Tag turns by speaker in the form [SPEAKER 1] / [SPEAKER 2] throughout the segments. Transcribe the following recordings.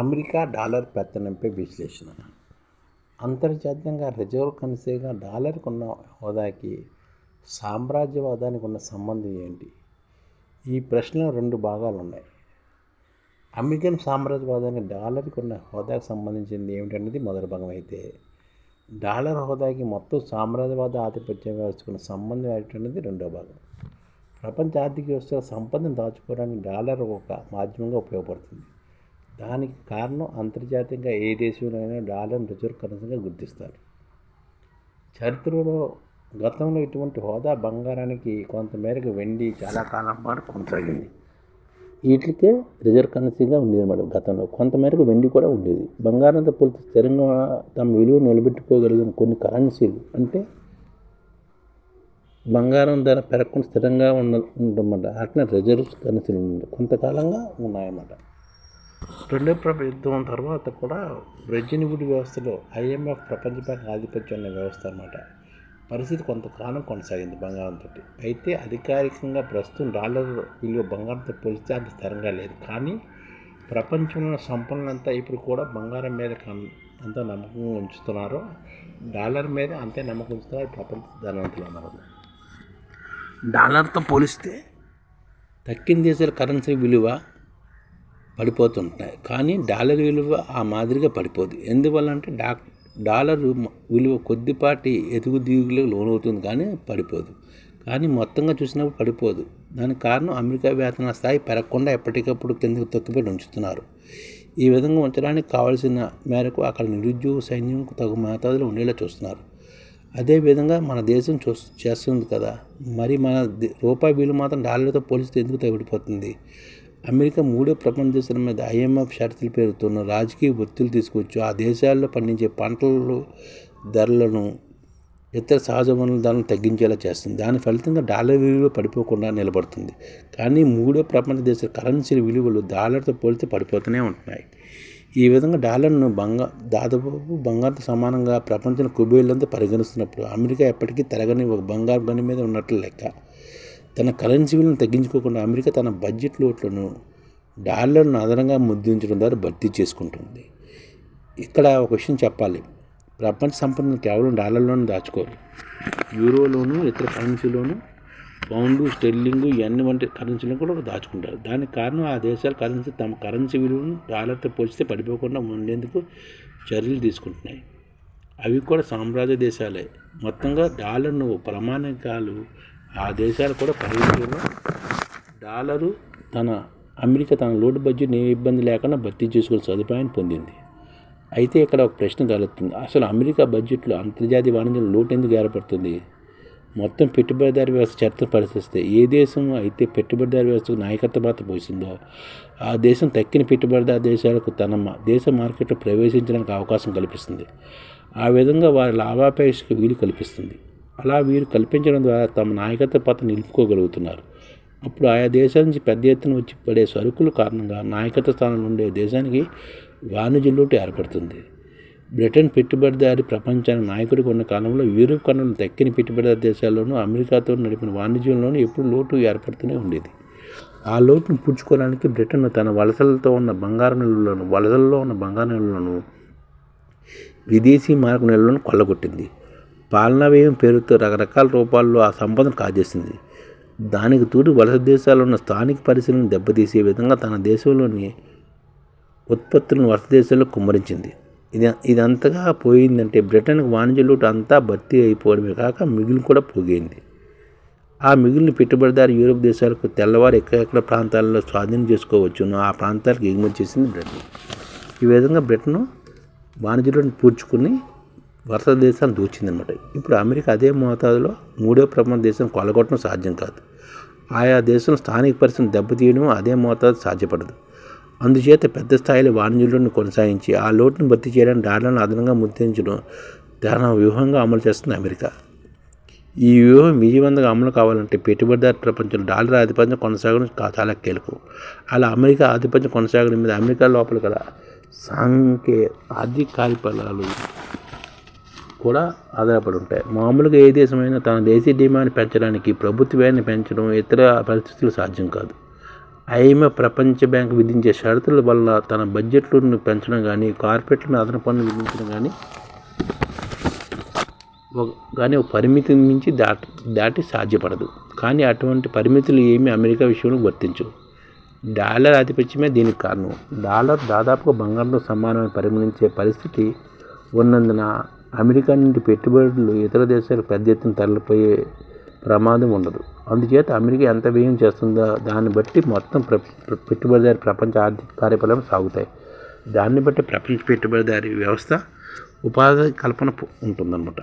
[SPEAKER 1] America dollar పెత్తనంపై విశ్లేషణ. అంతర్జాతీయంగా reserve కరెన్సీగా డాలర్కు ఉన్న హోదాకి సామ్రాజ్యవాదానికి ఉన్న సంబంధం ఏంటి? ఈ ప్రశ్నలో రెండు భాగాలు ఉన్నాయి అమెరికన్ సామ్రాజ్యవాదానికి డాలర్కి ఉన్న హోదాకు సంబంధించింది ఏమిటనేది మొదటి భాగం అయితే డాలర్ హోదాకి మొత్తం సామ్రాజ్యవాద ఆధిపత్య వ్యవస్థకున్న సంబంధం ఏంటనేది రెండో భాగం. ప్రపంచ ఆర్థిక వ్యవస్థ సంపదను దాచుకోవడానికి డాలర్ ఒక మాధ్యమంగా ఉపయోగపడుతుంది. దానికి కారణం అంతర్జాతీయంగా ఏ దేశంలోనైనా డాలర్ రిజర్వ్ కరెన్సీగా గుర్తిస్తారు. చరిత్రలో గతంలో ఇటువంటి హోదా బంగారానికి కొంతమేరకు వెండి చాలా కాలం పాటు కొనసాగింది. వీటికే రిజర్వ్ కరెన్సీగా ఉండేది అన్నమాట గతంలో కొంతమేరకు వెండి కూడా ఉండేది. బంగారంతో పోలితే స్థిరంగా తమ విలువ నిలబెట్టుకోగలిగిన కొన్ని కరెన్సీలు అంటే బంగారం ధర పెరగకుండా స్థిరంగా ఉన్న ఉండమాట అట్లా రిజర్వ్ కరెన్సీలు కొంతకాలంగా ఉన్నాయన్నమాట. రెండో ప్రపంచ యుద్ధం తర్వాత కూడా వుడ్ వ్యవస్థలో ఐఎంఎఫ్ ప్రపంచ బ్యాంక్ ఆధిపత్యం ఉన్న వ్యవస్థ అన్నమాట. పరిస్థితి కొంతకాలం కొనసాగింది బంగారంతో అయితే అధికారికంగా ప్రస్తుతం డాలర్ విలువ బంగారంతో పోలిస్తే అంత స్థిరంగా లేదు. కానీ ప్రపంచంలో సంపన్నులంతా ఇప్పుడు కూడా బంగారం మీద ఎంత నమ్మకం ఉంచుతున్నారో. డాలర్ మీద అంతే నమ్మకం ఉంచుతున్నారు ప్రపంచ ధనవంతులు అన్నారు డాలర్తో పోలిస్తే తక్కిన దేశాల కరెన్సీ విలువ పడిపోతుంటాయి. కానీ డాలర్ విలువ ఆ మాదిరిగా పడిపోదు. ఎందువల్ల అంటే డా డాలర్ విలువ కొద్దిపాటి ఎదుగు దిగులకు లోనవుతుంది కానీ పడిపోదు. కానీ మొత్తంగా చూసినప్పుడు పడిపోదు. దానికి కారణం అమెరికా వేతన స్థాయి పెరగకుండా ఎప్పటికప్పుడు కిందకు తొక్కిపెట్టి ఉంచుతున్నారు. ఈ విధంగా ఉంచడానికి కావాల్సిన మేరకు అక్కడ నిరుద్యోగ సైన్యం తగు మోతాదులో ఉండేలా చూస్తున్నారు. అదేవిధంగా మన దేశం చూ చేస్తుంది కదా. మరి మన రూపాయి విలువ మాత్రం డాలర్తో పోలిస్తే ఎందుకు తగ్గిపోతుంది? అమెరికా మూడో ప్రపంచ దేశాల మీద ఐఎంఎఫ్ షరతులు పేరుతున్న రాజకీయ ఒత్తిళ్ళు తీసుకొచ్చు. ఆ దేశాల్లో పండించే పంటలు ధరలను ఇతర సహజ వనరుల ధరలను తగ్గించేలా చేస్తుంది. దాని ఫలితంగా డాలర్ విలువ పడిపోకుండా నిలబడుతుంది. కానీ మూడో ప్రపంచ దేశాల కరెన్సీల విలువలు డాలర్తో పోలితే పడిపోతూనే ఉంటున్నాయి. ఈ విధంగా డాలర్ను బంగా దాదాపు బంగారంతో సమానంగా ప్రపంచంలో కుబేళ్ళంతా పరిగణిస్తున్నప్పుడు అమెరికా ఎప్పటికీ తరగని ఒక బంగారు బండి మీద ఉన్నట్లు లెక్క. తన కరెన్సీ విలువను తగ్గించుకోకుండా అమెరికా తన బడ్జెట్ లోట్లను డాలర్ను అదనంగా ముద్రించడం ద్వారా భర్తీ చేసుకుంటుంది. ఇక్కడ ఒక విషయం చెప్పాలి. ప్రపంచ సంపదను కేవలం డాలర్లోనే దాచుకోరు. యూరోలోను ఇతర కరెన్సీలోను పౌండు స్టెల్లింగ్ ఇవన్నీ వంటి కరెన్సీలను కూడా దాచుకుంటారు. దానికి కారణం ఆ దేశాల కరెన్సీ తమ కరెన్సీ విలువను డాలర్తో పోల్చితే పడిపోకుండా ఉండేందుకు చర్యలు తీసుకుంటున్నాయి. అవి కూడా సామ్రాజ్య దేశాలే. మొత్తంగా డాలర్ను ప్రమాణికాలు ఆ దేశాలు కూడా పరిగణలో డాలరు తన అమెరికా తన లోటు బడ్జెట్ ఏ ఇబ్బంది లేకుండా భర్తీ చేసుకునే సదుపాయాన్ని పొందింది. అయితే ఇక్కడ ఒక ప్రశ్న తలెత్తుంది. అసలు అమెరికా బడ్జెట్లో అంతర్జాతీయ వాణిజ్యం లోటు ఎందుకు ఏర్పడుతుంది? మొత్తం పెట్టుబడిదారి వ్యవస్థ చరిత్ర పరిశీలిస్తే ఏ దేశం అయితే పెట్టుబడిదారి వ్యవస్థకు నాయకత్వ పాత్ర పోసిందో ఆ దేశం తక్కిన పెట్టుబడిదారు దేశాలకు తన దేశ మార్కెట్లో ప్రవేశించడానికి అవకాశం కల్పిస్తుంది. ఆ విధంగా వారి లాభాపేక్షకు వీలు కల్పిస్తుంది. అలా వీరు కల్పించడం ద్వారా తమ నాయకత్వ పాత్ర నిలుపుకోగలుగుతున్నారు. అప్పుడు ఆయా దేశాల నుంచి పెద్ద ఎత్తున వచ్చి పడే సరుకుల కారణంగా నాయకత్వ స్థానంలో ఉండే దేశానికి వాణిజ్య ఏర్పడుతుంది. బ్రిటన్ పెట్టుబడిదారి ప్రపంచానికి నాయకుడిగా ఉన్న కాలంలో యూరోప్ కన్నులు తక్కిన పెట్టుబడిదారి దేశాల్లోనూ అమెరికాతో నడిపిన వాణిజ్యంలోనూ ఎప్పుడు లోటు ఏర్పడుతూనే ఉండేది. ఆ లోటును పూడ్చుకోవడానికి బ్రిటన్ తన వలసలతో ఉన్న బంగారు నిల్వలను వలసల్లో ఉన్న బంగారు నిల్వలను విదేశీ మార్గ నిల్వలను కొల్లగొట్టింది. పాలనా వ్యయం పేరుతో రకరకాల రూపాల్లో ఆ సంపదను కాజేసింది. దానికి తోడు వలస దేశాల్లో ఉన్న స్థానిక పరిస్థితులను దెబ్బతీసే విధంగా తన దేశంలోని ఉత్పత్తులను వలస దేశాల్లో కుమ్మరించింది. ఇది ఇదంతగా పోయిందంటే బ్రిటన్కి వాణిజ్య లూటు అంతా భర్తీ అయిపోవడమే కాక మిగిలిన కూడా పోగైంది. ఆ మిగిలిన పెట్టుబడిదారు యూరోప్ దేశాలకు తెల్లవారు ఎక్కడెక్కడ ప్రాంతాల్లో స్వాధీనం చేసుకోవచ్చునో. ఆ ప్రాంతాలకు ఎగుమతి చేసింది బ్రిటన్. ఈ విధంగా బ్రిటన్ వాణిజ్యంలో పూడ్చుకుని వరుస దేశాన్ని దూచిందనమాట ఇప్పుడు అమెరికా అదే మోతాదులో మూడో ప్రపంచ దేశం కొలగొట్టడం సాధ్యం కాదు. ఆయా దేశం స్థానిక పరిస్థితిని దెబ్బతీయడం అదే మోతాదు సాధ్యపడదు. అందుచేత పెద్ద స్థాయిలో వాణిజ్యులను కొనసాగించి ఆ లోటును భర్తీ చేయడానికి డాలర్ను అదనంగా ముద్రించడం తన వ్యూహంగా అమలు చేస్తుంది అమెరికా. ఈ వ్యూహం విజయవంతంగా అమలు కావాలంటే పెట్టుబడిదారు ప్రపంచంలో డాలర్ ఆధిపత్యం కొనసాగడం చాలా కీలకం. అలా అమెరికా ఆధిపత్యం కొనసాగడం మీద అమెరికా లోపల గల సాంకే ఆర్థిక కార్యకలాపాలు కూడా ఆధారపడి ఉంటాయి. మామూలుగా ఏ దేశమైనా తన దేశీయ డిమాండ్ పెంచడానికి ప్రభుత్వ వ్యయాన్ని పెంచడం ఇతర పరిస్థితులు సాధ్యం కాదు. ఐఎంఎఫ్ ప్రపంచ బ్యాంక్ విధించే షరతుల వల్ల తన బడ్జెట్లను పెంచడం కానీ కార్పొరేట్ల మీద అదన పన్నులు విధించడం కానీ కానీ ఒక పరిమితి మించి దాటి దాటి సాధ్యపడదు. కానీ అటువంటి పరిమితులు ఏమీ అమెరికా విషయంలో వర్తించవు డాలర్ ఆధిపత్యమే దీనికి కారణం. డాలర్ దాదాపుగా బంగారంతో సమానమైన పరిగణించే పరిస్థితి ఉన్నందున అమెరికా నుండి పెట్టుబడులు ఇతర దేశాలకు పెద్ద ఎత్తున తరలిపోయే ప్రమాదం ఉండదు. అందుచేత అమెరికా ఎంత వ్యయం చేస్తుందో దాన్ని బట్టి మొత్తం ప్ర పెట్టుబడిదారి ప్రపంచ ఆర్థిక కార్యకలాపాలు సాగుతాయి. దాన్ని బట్టి ప్రపంచ పెట్టుబడిదారి వ్యవస్థ ఉపాధి కల్పన ఉంటుందన్నమాట.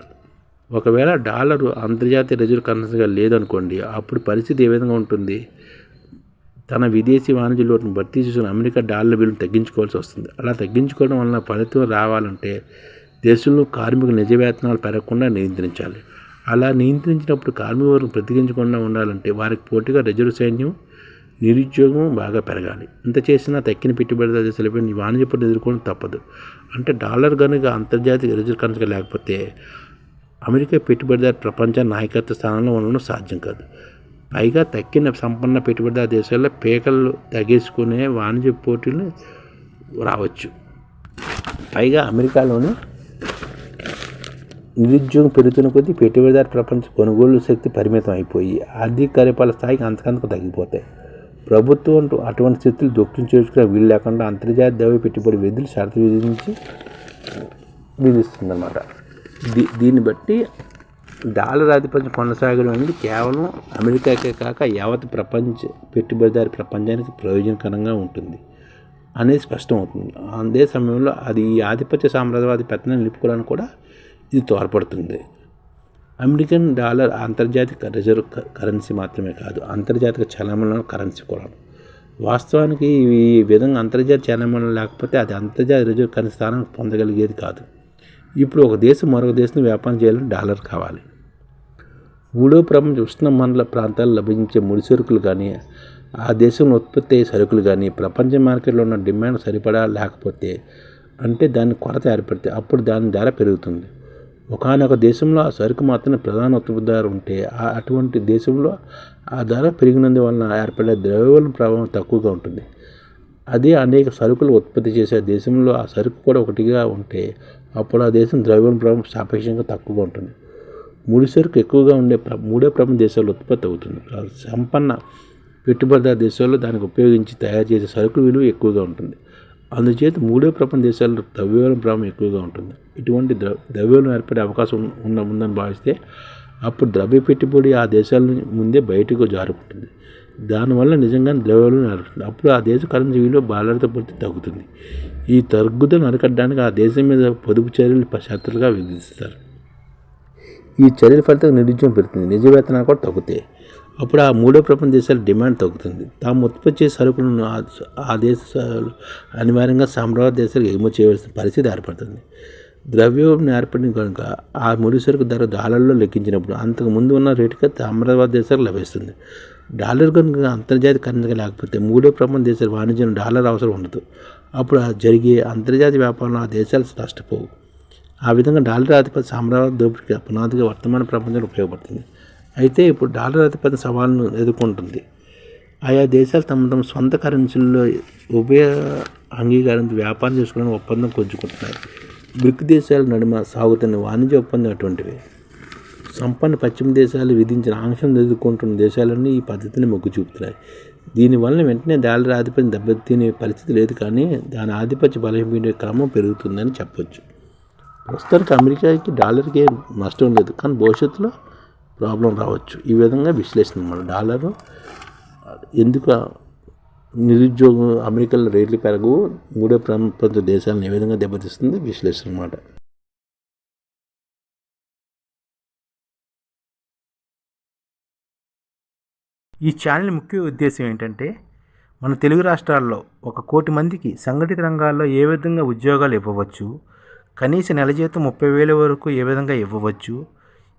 [SPEAKER 1] ఒకవేళ డాలరు అంతర్జాతీయ రిజర్వ్ కరెన్సీగా లేదనుకోండి అప్పుడు పరిస్థితి ఏ విధంగా ఉంటుంది? తన విదేశీ వాణిజ్య లోటును భర్తీ చేసుకుని అమెరికా డాలర్ విలువను తగ్గించుకోవాల్సి వస్తుంది. అలా తగ్గించుకోవడం వలన ఫలితం రావాలంటే దేశంలో కార్మిక నిజ వేతనాలు పెరగకుండా నియంత్రించాలి. అలా నియంత్రించినప్పుడు కార్మిక వర్గం ప్రతిగించకుండా ఉండాలంటే వారికి పోటీగా రిజర్వ్ సైన్యం నిరుద్యోగం బాగా పెరగాలి. ఇంత చేసినా తక్కిన పెట్టుబడిదారు దేశాలపై వాణిజ్య పనులు ఎదుర్కోవడం తప్పదు. అంటే డాలర్ కనుక అంతర్జాతీయ రిజర్వ్ కరెన్సీ లేకపోతే అమెరికా పెట్టుబడిదారు ప్రపంచ నాయకత్వ స్థానంలో ఉండడం సాధ్యం కాదు. పైగా తక్కిన సంపన్న పెట్టుబడిదారు దేశాల్లో పేకలు తగేసుకునే వాణిజ్య పోటీలు రావచ్చు. పైగా అమెరికాలోనే నిరుద్యోగం పెరుగుతున్న కొద్దీ పెట్టుబడిదారు ప్రపంచ కొనుగోలు శక్తి పరిమితం అయిపోయి ఆర్థిక కార్యపాల స్థాయికి అంతకంతకు తగ్గిపోతాయి. ప్రభుత్వం అటువంటి స్థితులు జోక్యం చేసుకునే వీలు లేకుండా అంతర్జాతీయ ద్రవ్య పెట్టుబడి విధులు షరతు విధించి విధిస్తుందన్నమాట. దీ దీన్ని బట్టి డాలర్ ఆధిపత్యం కొనసాగడం అనేది కేవలం అమెరికాకే కాక యావత్ ప్రపంచ పెట్టుబడిదారి ప్రపంచానికి ప్రయోజనకరంగా ఉంటుంది అనేది స్పష్టం అవుతుంది అదే సమయంలో అది ఈ ఆధిపత్య సామ్రాజ్యవాది పెత్తనం నిలుపుకోవడానికి కూడా ఇది తోడ్పడుతుంది అమెరికన్ డాలర్ అంతర్జాతీయ రిజర్వ్ కరెన్సీ మాత్రమే కాదు అంతర్జాతీయ చలమల కరెన్సీ కూడా. వాస్తవానికి ఈ విధంగా అంతర్జాతీయ చలమలం లేకపోతే అది అంతర్జాతీయ రిజర్వ్ కరెన్సీ స్థానం పొందగలిగేది కాదు. ఇప్పుడు ఒక దేశం మరొక దేశం వ్యాపారం చేయాలంటే డాలర్ కావాలి. మూడో ప్రపంచ ఉష్ణ మండల ప్రాంతాల్లో లభించే ముడి సరుకులు కానీ ఆ దేశంలో ఉత్పత్తి అయ్యే సరుకులు కానీ ప్రపంచ మార్కెట్లో ఉన్న డిమాండ్ సరిపడా లేకపోతే అంటే దాని కొరత ఏర్పడితే అప్పుడు దాని ధర పెరుగుతుంది. ఒకనొక దేశంలో ఆ సరుకు మాత్రమే ప్రధాన ఉత్పత్తిదారు ఉంటే అటువంటి దేశంలో ఆ ధర పెరిగినందువలన ఏర్పడే ద్రవ్యోల్బణ ప్రభావం తక్కువగా ఉంటుంది. అదే అనేక సరుకులు ఉత్పత్తి చేసే దేశంలో ఆ సరుకు కూడా ఒకటిగా ఉంటే అప్పుడు ఆ దేశం ద్రవ్యోల్బణ ప్రభావం సాపేక్షంగా తక్కువగా ఉంటుంది. ముడి సరుకు ఎక్కువగా ఉండే మూడో ప్రపంచ దేశాలు ఉత్పత్తి అవుతుంది. సంపన్న పెట్టుబడిదారు దేశాల్లో దానికి ఉపయోగించి తయారు చేసే సరుకు విలువ ఎక్కువగా ఉంటుంది. అందుచేత మూడో ప్రపంచ దేశాల్లో ద్రవ్యోల్బణ ప్రభావం ఎక్కువగా ఉంటుంది. ఇటువంటి ద్ర ద్రవ్యోల్బణం ఏర్పడే అవకాశం ఉన్న ఉందని భావిస్తే అప్పుడు ద్రవ్య పెట్టుబడి ఆ దేశాల ముందే బయటకు జారుకుంటుంది దానివల్ల నిజంగా ద్రవ్యోల్బణం ఏర్పడుతుంది. అప్పుడు ఆ దేశ కరెన్సీ విలువ బాలరత పడితే తగ్గుతుంది. ఈ తగ్గుదలను అరికట్టడానికి ఆ దేశం మీద పొదుపు చర్యలు పశ్చాత్తలుగా విధిస్తారు. ఈ చర్యల ఫలితంగా నిరుద్యోగం పెరుగుతుంది. నిజ వేతనాలు కూడా తగ్గుతాయి. అప్పుడు ఆ మూడో ప్రపంచ దేశాల డిమాండ్ తగ్గుతుంది. తాము ఉత్పత్తి చేసే సరుకులను ఆ దేశాలు అనివార్యంగా సామ్రాజ్య దేశాలకు ఎగుమతి చేయవలసిన పరిస్థితి ఏర్పడుతుంది. ద్రవ్యోల్బణం ఏర్పడిన కనుక ఆ ముడి సరుకు ధర డాలర్లో లెక్కించినప్పుడు అంతకు ముందు ఉన్న రేటుగా అమరాబాద్ దేశాలకు లభిస్తుంది. డాలర్ కనుక అంతర్జాతీయ కరెన్సీగా లేకపోతే మూడో ప్రపంచ దేశాల వాణిజ్యం డాలర్ అవసరం ఉండదు. అప్పుడు జరిగే అంతర్జాతీయ వ్యాపారంలో ఆ దేశాలు నష్టపోవు. ఆ విధంగా డాలర్ ఆధిపత్య సామ్రాజ్య దోపిడీకి పునాదిగా వర్తమాన ప్రపంచంలో ఉపయోగపడుతుంది. అయితే ఇప్పుడు డాలర్ అతిపెద్ద సవాళ్ళను ఎదుర్కొంటుంది. ఆయా దేశాలు తమ తమ సొంత కరెన్సీల్లో ఉభయ అంగీకారంతో వ్యాపారం చేసుకోవడానికి ఒప్పందం కొంచుకుంటున్నాయి బ్రిక్ దేశాల నడుమ సాగుతున్న వాణిజ్య ఒప్పందం అటువంటివి. సంపన్న పశ్చిమ దేశాలు విధించిన ఆంక్షలను ఎదుర్కొంటున్న దేశాలన్నీ ఈ పద్ధతిని మొగ్గు చూపుతున్నాయి. దీనివల్ల వెంటనే డాలర్ ఆధిపత్యం దెబ్బతినే పరిస్థితి లేదు కానీ దాని ఆధిపత్య బలహీన క్రమం పెరుగుతుందని చెప్పొచ్చు. ప్రస్తుతానికి అమెరికాకి డాలర్కి నష్టం లేదు. కానీ భవిష్యత్తులో ప్రాబ్లం రావచ్చు. ఈ విధంగా విశ్లేషణ మన డాలరు ఎందుకు నిరుద్యోగం అమెరికాలో రేట్లు పెరగవు మూడో ప్రపంచ దేశాలను ఏ విధంగా దెబ్బతీస్తుంది విశ్లేషణ అన్నమాట.
[SPEAKER 2] ఈ ఛానల్ ముఖ్య ఉద్దేశం ఏంటంటే మన తెలుగు రాష్ట్రాల్లో ఒక కోటి మందికి సంఘటిత రంగాల్లో ఏ విధంగా ఉద్యోగాలు ఇవ్వవచ్చు కనీస నెల జీతం ముప్పై వేల వరకు ఏ విధంగా ఇవ్వవచ్చు